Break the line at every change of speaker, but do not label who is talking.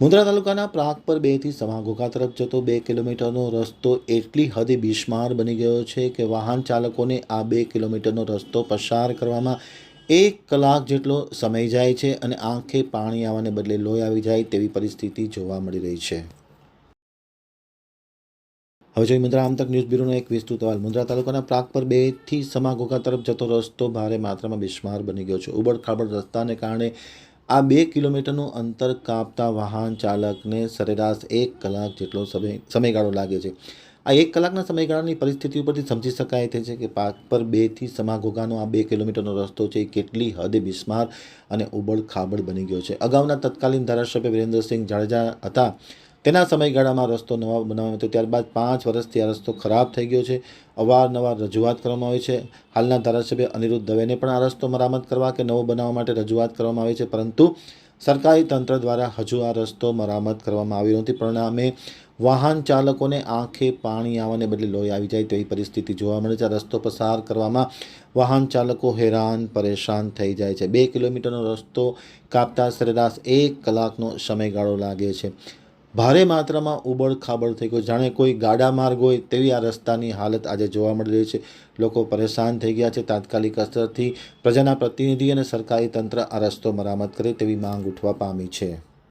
મુન્દ્રા તાલુકાના પ્રાગપર બેથી સમાઘોઘા તરફ જતો બે કિલોમીટરનો રસ્તો એટલી હદે બિસ્માર બની ગયો છે કે વાહન ચાલકોને આ બે કિલોમીટરનો રસ્તો પસાર કરવામાં એક કલાક જેટલો સમય જાય છે અને આંખે પાણી આવવાને બદલે લોહી આવી જાય તેવી પરિસ્થિતિ જોવા મળી રહી છે. હવે જોઈએ મુંદ્રા આમતક ન્યૂઝ બ્યુરોનો એક વિસ્તૃત અહેવાલ. મુંદ્રા તાલુકાના પ્રાગપર બેથી સમાઘોઘા તરફ જતો રસ્તો ભારે માત્રામાં બિસ્માર બની ગયો છે. ઉબડ ખાબડ રસ્તાને કારણે આ બે કિલોમીટરનું અંતર કાપતા વાહન ચાલકને સરેરાશ એક કલાક જેટલો સમય, સમયગાળો લાગે છે. આ એક કલાકના સમયગાળાની પરિસ્થિતિ ઉપરથી સમજી શકાય તે છે કે પાક પર બેથી સમાઘોઘાનો આ બે કિલોમીટરનો રસ્તો છે, એ કેટલી હદે બિસ્માર અને ઉબડ ખાબડ બની ગયો છે. અગાઉના તત્કાલીન ધારાસભ્ય વિરેન્દ્રસિંહ જાડેજા હતા. તેના સમયગાળામાં રસ્તો નવા બનાવ્યો હતો ત્યારબાદ પાંચ વર્ષથી આ રસ્તો ખરાબ થઈ ગયો છે. અવારનવાર રજૂઆત કરવામાં આવી છે. હાલના ધારાસભ્ય અનિરુદ્ધ દવેને પણ આ રસ્તો મરામત કરવા કે નવો બનાવવા માટે રજૂઆત કરવામાં આવી છે. પરંતુ સરકારી તંત્ર દ્વારા હજુ આ રસ્તો મરામત કરવામાં આવ્યો નથી. પરિણામે વાહન ચાલકોને આંખે પાણી આવવાને બદલે લોહી આવી જાય તેવી પરિસ્થિતિ જોવા મળે છે. રસ્તો પસાર કરવામાં વાહન ચાલકો હેરાન, પરેશાન થઈ જાય છે. બે કિલોમીટરનો રસ્તો કાપતા સરેરાશ એક કલાકનો સમયગાળો લાગે છે. ભારે માત્રામાં ઉબડ ખાબડ થઈ ગયો. જાણે કોઈ ગાડા માર્ગ હોય તેવી આ રસ્તાની હાલત આજે જોવા મળી રહી છે. લોકો પરેશાન થઈ ગયા છે. તાત્કાલિક અસરથી પ્રજાના પ્રતિનિધિ અને સરકારી તંત્ર આ રસ્તો મરામત કરે તેવી માંગ ઉઠવા પામી છે.